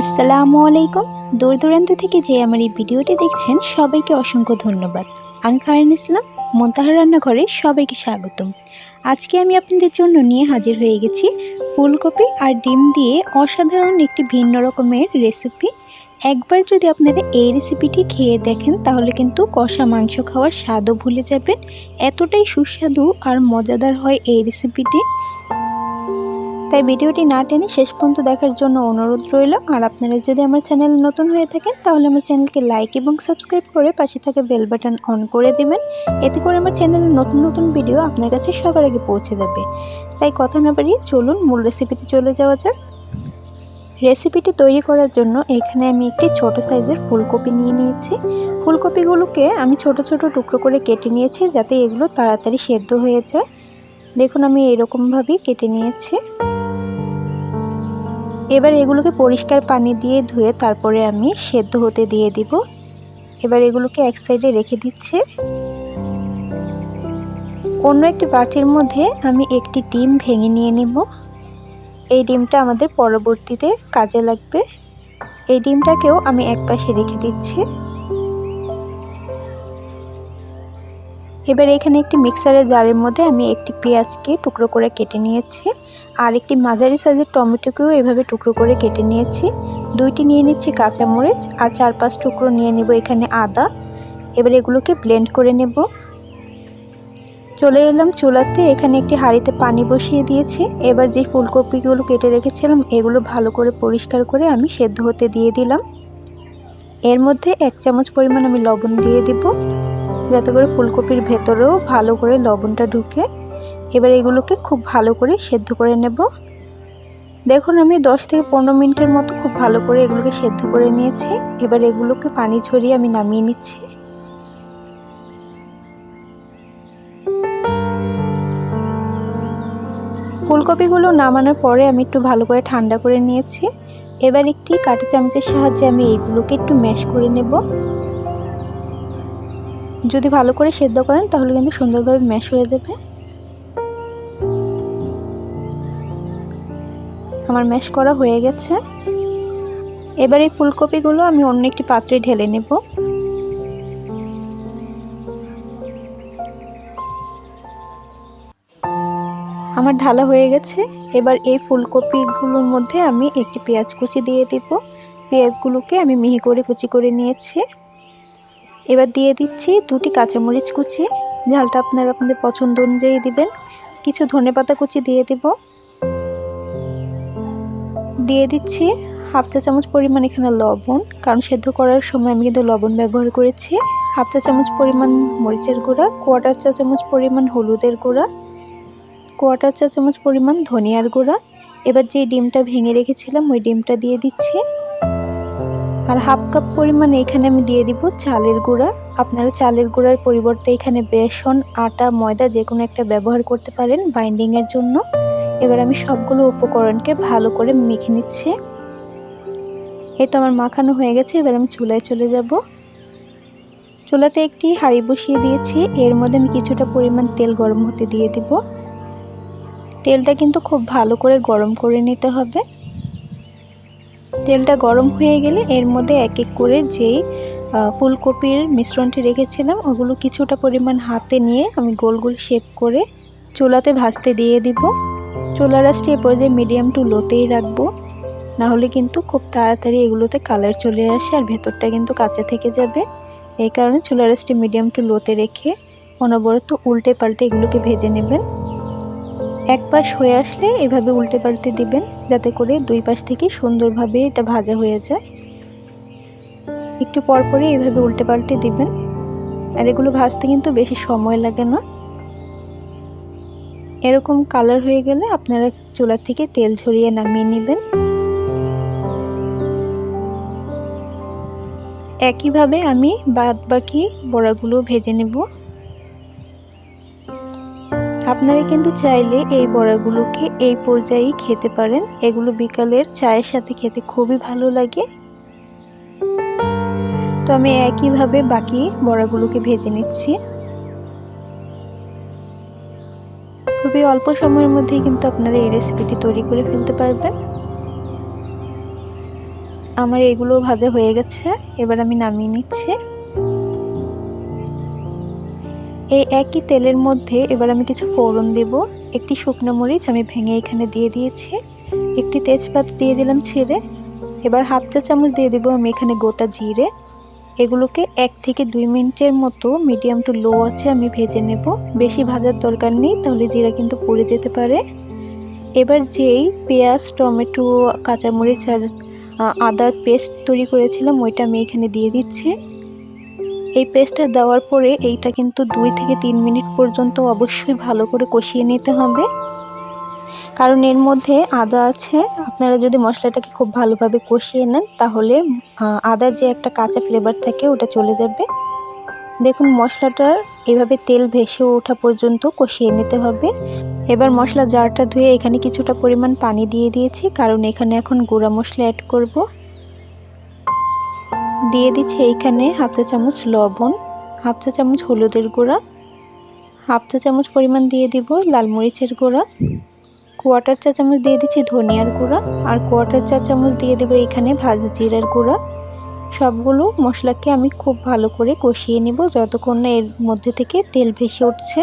আসসালামু আলাইকুম। দূর দূরান্ত থেকে যে আমার এই ভিডিওটি দেখছেন, সবাইকে অসংখ্য ধন্যবাদ। আমি ফারিন ইসলাম, মোন্তাহার রান্নাঘরে সবাইকে স্বাগতম। আজকে আমি আপনাদের জন্য নিয়ে হাজির হয়ে গেছি ফুলকপি আর ডিম দিয়ে অসাধারণ একটি ভিন্ন রকমের রেসিপি। একবার যদি আপনারা এই রেসিপিটি খেয়ে দেখেন, তাহলে কিন্তু কষা মাংস খাওয়ার স্বাদও ভুলে যাবেন। এতটাই সুস্বাদু আর মজাদার হয় এই রেসিপিটি। তাই ভিডিওটি না টেনে শেষ পর্যন্ত দেখার জন্য অনুরোধ রইল। আর আপনারা যদি আমার চ্যানেল নতুন হয়ে থাকেন, তাহলে আমার চ্যানেলকে লাইক এবং সাবস্ক্রাইব করে পাশে থাকা বেল বাটন অন করে দিবেন। এতে করে আমার চ্যানেলের নতুন নতুন ভিডিও আপনার কাছে সবার আগে পৌঁছে যাবে। তাই কথা না বাড়িয়ে চলুন, মূল রেসিপিতে চলে যাওয়া যাক। রেসিপিটি তৈরি করার জন্য এখানে আমি একটি ছোট সাইজের ফুলকপি নিয়ে নিয়েছি। ফুলকপিগুলোকে আমি ছোট ছোট টুকরো করে কেটে নিয়েছি, যাতে এগুলো তাড়াতাড়ি সেদ্ধ হয়ে যায়। দেখুন, আমি এরকমভাবেই কেটে নিয়েছি। এবার এগুলোকে পরিষ্কার পানি দিয়ে ধুয়ে তারপরে আমি সেদ্ধ হতে দিয়ে দিব। এবার এগুলোকে এক সাইডে রেখে দিচ্ছে। অন্য একটি বাটির মধ্যে আমি একটি ডিম ভেঙে নিয়ে নেব। এই ডিমটা আমাদের পরবর্তীতে কাজে লাগবে। এই ডিমটাকেও আমি এক পাশে রেখে দিচ্ছি। এবার এখানে একটি মিক্সারের জারের মধ্যে আমি একটি পেঁয়াজকে টুকরো করে কেটে নিয়েছি আর একটি মাঝারি সাইজের টমেটোকেও এভাবে টুকরো করে কেটে নিয়েছি। দুইটি নিয়ে নিচ্ছি কাঁচামরিচ আর চার পাঁচ টুকরো নিয়ে নেব এখানে আদা। এবার এগুলোকে ব্লেন্ড করে নেব। চলে এলাম চুলাতে, এখানে একটি হাঁড়িতে পানি বসিয়ে দিয়েছি। এবার যে ফুলকপিগুলো কেটে রেখেছিলাম, এগুলো ভালো করে পরিষ্কার করে আমি সেদ্ধ হতে দিয়ে দিলাম। এর মধ্যে এক চামচ পরিমাণ আমি লবণ দিয়ে দিব। যাতে করে ফুলকপির ভেতরেও ভালো করে লবণটা ঢুকে। এবার এগুলোকে খুব ভালো করে সেদ্ধ করে নেব। দেখুন, আমি 10 থেকে পনেরো মিনিটের মতো খুব ভালো করে এগুলোকে সেদ্ধ করে নিয়েছি। এবার এগুলোকে পানি ঝরিয়ে আমি নামিয়ে নিচ্ছি। ফুলকপিগুলো নামানোর পরে আমি একটু ভালো করে ঠান্ডা করে নিয়েছি। এবার একটি কাঁটা চামচের সাহায্যে আমি এইগুলোকে একটু ম্যাশ করে নেব। যদি ভালো করে সেদ্ধ করেন, তাহলে কিন্তু সুন্দরভাবে ম্যাশ হয়ে যাবে। আমার ম্যাশ করা হয়ে গেছে। এবার এই ফুলকপিগুলো আমি অন্য একটি পাত্রে ঢেলে নেব। আমার ঢালা হয়ে গেছে। এবার এই ফুলকপিগুলোর মধ্যে আমি একটি পেঁয়াজ কুচি দিয়ে দেব। পেঁয়াজগুলোকে আমি মিহি করে কুচি করে নিয়েছি। এবার দিয়ে দিচ্ছি দুটি কাঁচামরিচ কুচি। ঝালটা আপনারা আপনাদের পছন্দ অনুযায়ী দিবেন। কিছু ধনে পাতা কুচি দিয়ে দিব। দিয়ে দিচ্ছি হাফ চা চামচ পরিমাণ এখানে লবণ, কারণ সেদ্ধ করার সময় আমি কিন্তু লবণ ব্যবহার করেছি। হাফ চা চামচ পরিমাণ মরিচের গুঁড়া, কোয়াটার চা চামচ পরিমাণ হলুদের গুঁড়া, কোয়াটার চা চামচ পরিমাণ ধনিয়ার গুঁড়া। এবার যে ডিমটা ভেঙে রেখেছিলাম, ওই ডিমটা দিয়ে দিচ্ছি। আর হাফ কাপ পরিমাণে এখানে আমি দিয়ে দিব চালের গুঁড়া। আপনারা চালের গুঁড়ার পরিবর্তে এখানে বেসন, আটা, ময়দা যে কোনো একটা ব্যবহার করতে পারেন বাইন্ডিংয়ের জন্য। এবার আমি সবগুলো উপকরণকে ভালো করে মেখে নিচ্ছি। এই তো আমার মাখানো হয়ে গেছে, এবার আমি চুলায় চলে যাব। চুলাতে একটি হাঁড়ি বসিয়ে দিয়েছি, এর মধ্যে আমি কিছুটা পরিমাণ তেল গরম হতে দিয়ে দিব। তেলটা কিন্তু খুব ভালো করে গরম করে নিতে হবে। তেলটা গরম হয়ে গেলে এর মধ্যে এক এক করে যেই ফুলকপির মিশ্রণটি রেখেছিলাম, ওগুলো কিছুটা পরিমাণ হাতে নিয়ে আমি গোল গোল শেপ করে চুলাতে ভাজতে দিয়ে দিব। চুলা রাসটি এ পর্যায়ে মিডিয়াম টু লোতেই রাখব। নাহলে কিন্তু খুব তাড়াতাড়ি এগুলোতে কালার চলে আসে আর ভেতরটা কিন্তু কাঁচা থেকে যাবে। এই কারণে চুলা রাসটি মিডিয়াম টু লোতে রেখে অনবরত উল্টে পাল্টে এগুলোকে ভেজে নেবেন। এক পাশ হয়ে আসলে এভাবে উল্টে পাল্টে দিবেন, যাতে করে দুই পাশ থেকে সুন্দরভাবে এটা ভাজা হয়ে যায়। একটু পরপরই এভাবে উল্টে পাল্টে দিবেন। আর এগুলো ভাজতে কিন্তু বেশি সময় লাগে না। এরকম কালার হয়ে গেলে আপনারা চুলা থেকে তেল ঝরিয়ে নামিয়ে নেবেন। একইভাবে আমি বাদ বাকি বড়াগুলো ভেজে নেব। আপনারা কিন্তু চাইলে এই বড়াগুলোকে এই পর্যায়েই খেতে পারেন। এগুলো বিকালের চায়ের সাথে খেতে খুবই ভালো লাগে। তো আমি একইভাবে বাকি বড়াগুলোকে ভেজে নিচ্ছি। খুবই অল্প সময়ের মধ্যেই কিন্তু আপনারা এই রেসিপিটি তৈরি করে ফেলতে পারবেন। আমার এগুলো ভাজা হয়ে গেছে। এবার আমি নামিয়ে নিচ্ছি। এই একই তেলের মধ্যে এবার আমি কিছু ফোড়ন দেব। একটি শুকনো মরিচ আমি ভেঙে এখানে দিয়ে দিয়েছি। একটি তেজপাত দিয়ে দিলাম ছিঁড়ে। এবার হাফ চা চামচ দিয়ে দেবো আমি এখানে গোটা জিরে। এগুলোকে এক থেকে দুই মিনিটের মতো মিডিয়াম টু লো আছে আমি ভেজে নেব। বেশি ভাজার দরকার নেই, তাহলে জিরা কিন্তু পুড়ে যেতে পারে। এবার যেই পেঁয়াজ, টমেটো, কাঁচামরিচ আর আদার পেস্ট তৈরি করেছিলাম, ওইটা আমি এখানে দিয়ে দিচ্ছি। এই পেস্টটা দেওয়ার পরে এইটা কিন্তু দুই থেকে তিন মিনিট পর্যন্ত অবশ্যই ভালো করে কষিয়ে নিতে হবে। কারণ এর মধ্যে আদা আছে। আপনারা যদি মশলাটাকে খুব ভালোভাবে কষিয়ে নেন, তাহলে আদার যে একটা কাঁচা ফ্লেভার থাকে, ওটা চলে যাবে। দেখুন মশলাটার এভাবে তেল ভেসে ওঠা পর্যন্ত কষিয়ে নিতে হবে। এবার মশলা জারটা ধুয়ে এখানে কিছুটা পরিমাণ পানি দিয়ে দিয়েছি, কারণ এখানে এখন গুঁড়া মশলা অ্যাড করব। দিয়ে দিচ্ছি এইখানে হাফ চা চামচ লবণ, হাফ চা চামচ হলুদের গুঁড়া, হাফ চা চামচ পরিমাণ দিয়ে দিব লাল মরিচের গুঁড়া কোয়াটার চা চামচ দিয়ে দিচ্ছি ধনিয়ার গুঁড়া আর কোয়াটার চা চামচ দিয়ে দেবো এখানে ভাজা জিরার গুঁড়া। সবগুলো মশলাকে আমি খুব ভালো করে কষিয়ে নেব যতক্ষণ না এর মধ্যে থেকে তেল ভেসে উঠছে।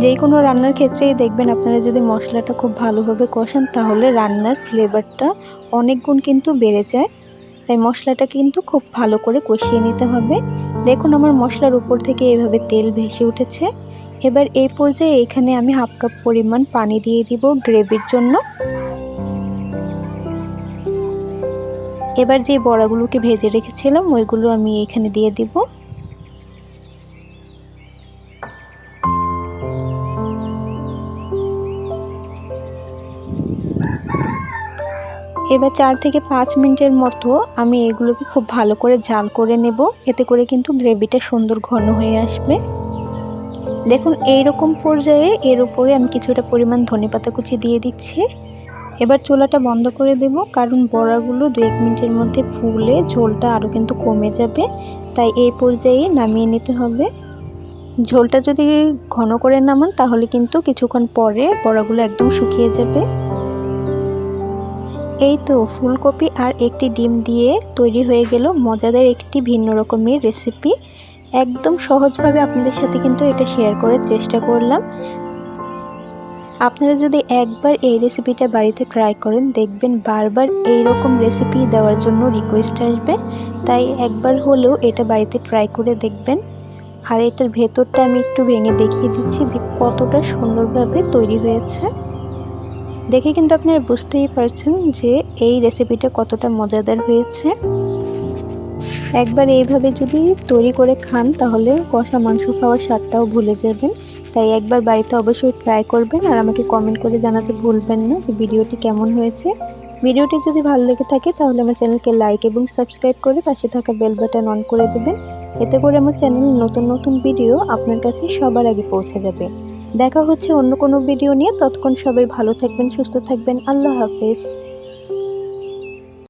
যেই কোনো রান্নার ক্ষেত্রেই দেখবেন আপনারা যদি মশলাটা খুব ভালোভাবে কষান তাহলে রান্নার ফ্লেভারটা অনেক গুণ কিন্তু বেড়ে যায়। তাই মশলাটা কিন্তু খুব ভালো করে কষিয়ে নিতে হবে। দেখুন আমার মশলার উপর থেকে এভাবে তেল ভেসে উঠেছে। এবার এই পর্যায়ে এখানে আমি হাফ কাপ পরিমাণ পানি দিয়ে দিব গ্রেভির জন্য। এবার যে বড়াগুলোকে ভেজে রেখেছিলাম, ওইগুলো আমি এখানে দিয়ে দিব। এবার চার থেকে পাঁচ মিনিটের মতো আমি এগুলোকে খুব ভালো করে জাল করে নেব। এতে করে কিন্তু গ্রেভিটা সুন্দর ঘন হয়ে আসবে। দেখুন এই রকম পর্যায়ে এর উপরে আমি কিছুটা পরিমাণ ধনেপাতা কুচি দিয়ে দিচ্ছি। এবার চুলাটা বন্ধ করে দেব, কারণ বড়াগুলো দু এক মিনিটের মধ্যে ফুলে ঝোলটা আরও কিন্তু কমে যাবে। তাই এই পর্যায়ে নামিয়ে নিতে হবে। ঝোলটা যদি ঘন করে নামান, তাহলে কিন্তু কিছুক্ষণ পরে বড়াগুলো একদম শুকিয়ে যাবে। এই তো ফুলকপি আর একটি ডিম দিয়ে তৈরি হয়ে গেল মজাদার একটি ভিন্ন রকমের রেসিপি একদম সহজভাবে আপনাদের সাথে কিন্তু এটা শেয়ার করার চেষ্টা করলাম। আপনারা যদি একবার এই রেসিপিটা বাড়িতে ট্রাই করেন, দেখবেন বারবার এই রকম রেসিপি দেওয়ার জন্য রিকোয়েস্ট আসবে। তাই একবার হলেও এটা বাড়িতে ট্রাই করে দেখবেন। আর এটার ভেতরটা আমি একটু ভেঙে দেখিয়ে দিচ্ছি যে কতটা সুন্দরভাবে তৈরি হয়েছে। দেখে কিন্তু আপনারা বুঝতেই পারছেন যে এই রেসিপিটা কতটা মজাদার হয়েছে। একবার এইভাবে যদি তৈরি করে খান, তাহলে কষা মাংস খাওয়ার স্বাদটাও ভুলে যাবেন। তাই একবার বাড়িতে অবশ্যই ট্রাই করবেন আর আমাকে কমেন্ট করে জানাতে ভুলবেন না যে ভিডিওটি কেমন হয়েছে। ভিডিওটি যদি ভালো লেগে থাকে, তাহলে আমার চ্যানেলকে লাইক এবং সাবস্ক্রাইব করে পাশে থাকা বেল বাটন অন করে দেবেন। এতে করে আমার চ্যানেলে নতুন নতুন ভিডিও আপনার কাছে সবার আগে পৌঁছে যাবে। দেখা হচ্ছে অন্য কোনো ভিডিও নিয়ে। ততক্ষণ সবাই ভালো থাকবেন সুস্থ থাকবেন। আল্লাহ হাফেজ।